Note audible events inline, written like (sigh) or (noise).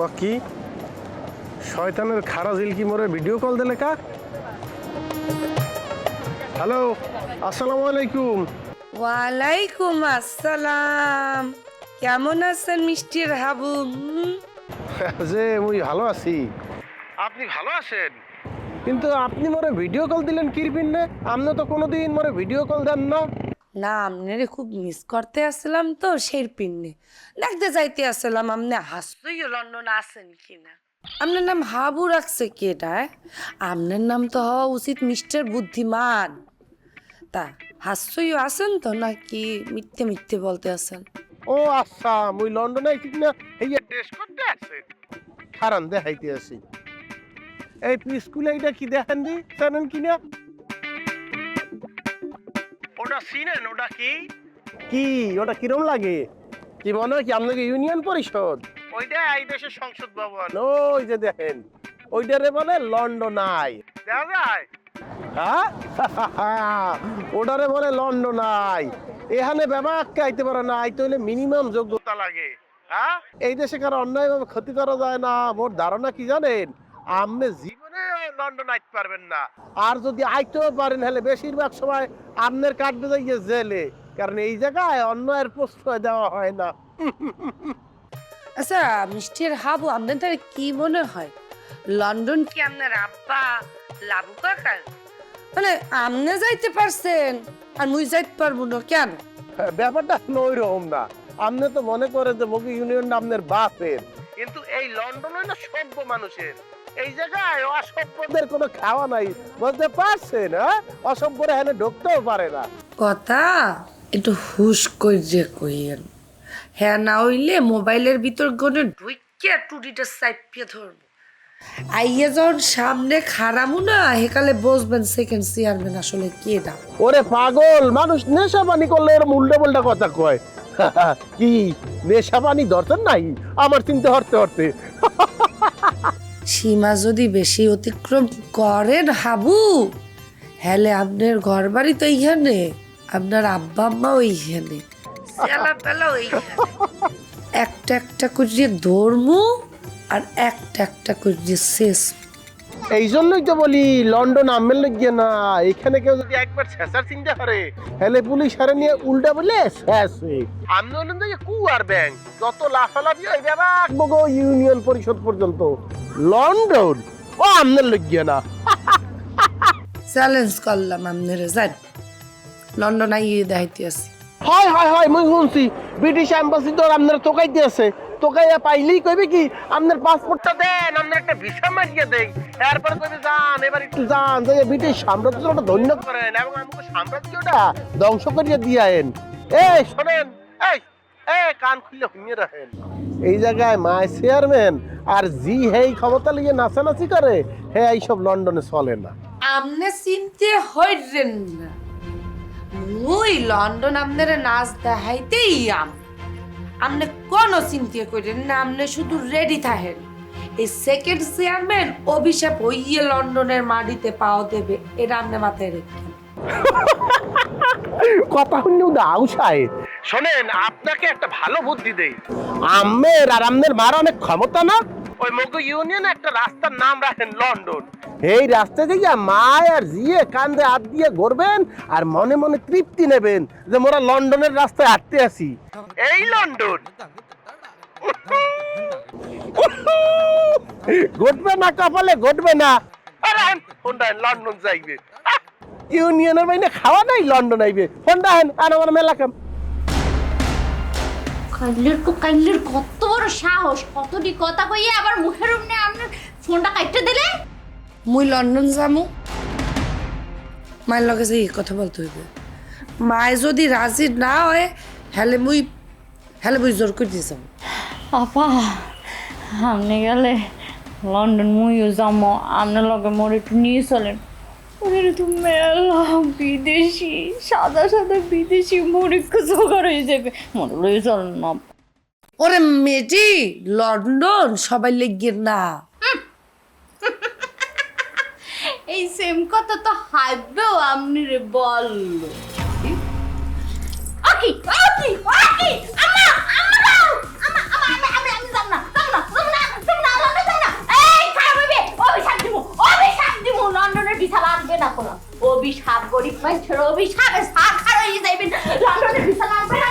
ও কি? শয়তানের খারা জিলকি মোরে ভিডিও কল দিলে কা হ্যালো আসসালামু আলাইকুম। ওয়ালাইকুম আসসালাম। কেমন আছেন মিষ্টির হাবু? যে মুই ভালো আছি। আপনি ভালো আছেন? কিন্তু আপনি মোরে ভিডিও কল দিলেন কিরবিন না আপনি তো কোনোদিন মোরে ভিডিও কল দেন না। না আপনারে খুব মিস করতে আসলাম তো সেই পিন্নে। দেখতে যাইতে আসলাম আপনি হাসতেই লন্ডন আছেন কিনা। আপনার নাম হাবু রাখছে কি এটা? আপনার নাম তো হওয়া উচিত মিস্টার বুদ্ধিমান। তা হাস্যই আছেন তো নাকি মিথ্যে মিথ্যে বলতে আছেন? ও আচ্ছা মুই লন্ডনে আইছি না হেইয়া টেস্ট করতে আছে। খারান দেখাইতে আছি এই স্কুলে এটা কি দেখেন দি জানেন কি না ওটা চিনেন ওটা কি? কি? ওটা কিরম লাগে? কি মনে হয় কি আপনাকে ইউনিয়ন পরিষদ? ওইটা এই দেশের সংসদ ভবন। ওই যে দেখেন। ওইটারে বলে লন্ডন আই দেখা যায়? হ্যাঁ? (laughs) ওটারে বলে লন্ডন আই এখানে ব্যবাককে আইতে পারে না আইতে হইলে মিনিমাম যোগ্যতা লাগে। হ্যাঁ? এই দেশে কারও অন্যায়ভাবে ক্ষতি করা যায় না। মোর ধারণা কি জানেন? জীবনে লন্ডন আইতে পারবেন না। আর যদি আইতেও পারেন হলে বেশিরভাগ সময় আপনার কাটবে যাইয়ে জেলে। কারণ এই জায়গায় অন্যায়ের প্রশ্রয় দেওয়া হয় না। আচ্ছা মিষ্টির হাবু আপনার কি মনে হয়? লন্ডন কি আপনার আব্বা লাবু কাকার? মানে আপনি যাইতে পারছেন আর মুই যাইতে পারব না কেন? ব্যাপারটা ওই রকম না। আপনি তো মনে করেন যে মুখী ইউনিয়নটা আপনার বাপের। কিন্তু এই লন্ডন হইল সভ্য মানুষের। এই জায়গায় অসভ্যদের কোনো খাওয়া নাই বুঝতে পারছেন হ্যাঁ? অসভ্যরা এখানে ঢুকতেও পারে না। কথা একটু হুশ কইরে কইয়েন। হ্যাঁ না হইলে মোবাইলের ভিতর গনে ঢুইকে টুটিটা সাইপিয়ে ধরবো। আইয়ে যখন সামনে খারামু না হেকালে বসবেন সেকেন্ড চেয়ারম্যান আসলে কে দা ওরে পাগল মানুষ নেশা পানি করলে এরকম উল্টা পাল্টা কথা কয়। (laughs) কি, নেশা পানি ধরতেন নাই? আমার চিন্তা হরতে হরতে। সীমা যদি বেশি অতিক্রম করেন হাবু হ্যালে আপনার ঘর বাড়ি তো এইখানে, আপনার আব্বা আম্মা ওইখানে। একটা একটা করিয়ে ধর্মু আর একটা একটা করিয়ে শেষ এই জন্যই তো বলি লন্ডন আমের গিয়ে না এখানে কেউ যদি একবার শেষার চিন্তা করে তাহলে পুলিশ হারে নিয়ে উল্টা বলে শেষ আমি বললাম যে কু আর ব্যাংক যত লাফালাফি হয়ে যাবে বগো ইউনিয়ন পরিষদ পর্যন্ত। লন্ডন ও আমনের গিয়ে না। চ্যালেঞ্জ করলাম আপনারা যান লন্ডন আইয়ে দেখাইতে আসি। হয় হয় হয় মুই শুনছি ব্রিটিশ অ্যাম্বাসিডর আপনার তোকাইতে আছে। তোকাইয়া পাইলেই কইবে কি, আপনার পাসপোর্টটা দেন, আপনার একটা ভিসা মারিয়ে দেই এরপর কইবে, যান, এবার একটু যান। যে ব্রিটিশ সাম্রাজ্যটা ধন্য করেন এবং আমাকে সাম্রাজ্যটা ধ্বংস করিয়ে দিয়েন এই, শোনেন, এই এ কান খুলে হুঁয়ে রাখেন। এই জায়গায় মায় চেয়ারম্যান আর জি হেই ক্ষমতা লিয়ে নাচানাচি করে, হে এইসব লন্ডনে চলে না। আমনে চিনতে হইরেন না। মুই লন্ডন আপনারা নাচ দেখাইতেই আম আমনে কোনো চিন্তা করেন না আপনি শুধু রেডি থাকেন এই সেকেন্ড চেয়ারম্যান অভিশাপ হইয়ে লন্ডনের মাটিতে পাও দেবে এটা আমনে মাথায় রেখে। কথা শুনেও দাও সাহেব শোনেন আপনাকে একটা ভালো বুদ্ধি দেই। আমের আর আমনের মার অনেক ক্ষমতা না? ওই মগু ইউনিয়নে একটা রাস্তার নাম রাখেন লন্ডন। এই রাস্তা মায় আর জিয়ে কান্দে হাত দিয়ে ঘুরবেন আর মনে মনে তৃপ্তি নেবেন যে মোরা লন্ডনের রাস্তায় হাঁটতে আসি এই লন্ডন? ঘটবে না কপালে ঘটবে না। লন্ডন যাইবে। ইউনিয়নের বাইনে খাওয়া নাই লন্ডন আইবে। ফোনটা হেন আর আমার মেলা কাম কাইলের তো কাইলের কত বড় সাহস কতটি কথা কইয়ে আবার মুখের উপরে আপনার ফোনটা কাটতে দিলে? মুই লন্ডন যামু। মায়ের লগে যে কথা বলতে হইবে। মায় যদি রাজি না হয় হ্যালে মুই হ্যালে মুই জোর করে দিয়ে যাব আপা আপনি গেলে লন্ডন মুইও যাব আপনার লগে মোর একটু নিয়ে চলেন। ওদের তো মেলা বিদেশি সাদা সাদা বিদেশি মরিক্ষ জোগাড় হয়ে যাবে। মনে লয়ে চলেন না ওরে মেজি লন্ডন সবাই লেগে না। এই সেম কথা তো হাইবেও আপনি রে বলল ওকে ওকে ওকে আমা আমা দাও আমা আমা আমি আমি যাব না যাব না যাব না। থাকো না অভিশাপ গরিব মানুষের অভিশাপে সাক্ষার হয়ে যাইবেন। লন্ডনের ভিসা লাগবে না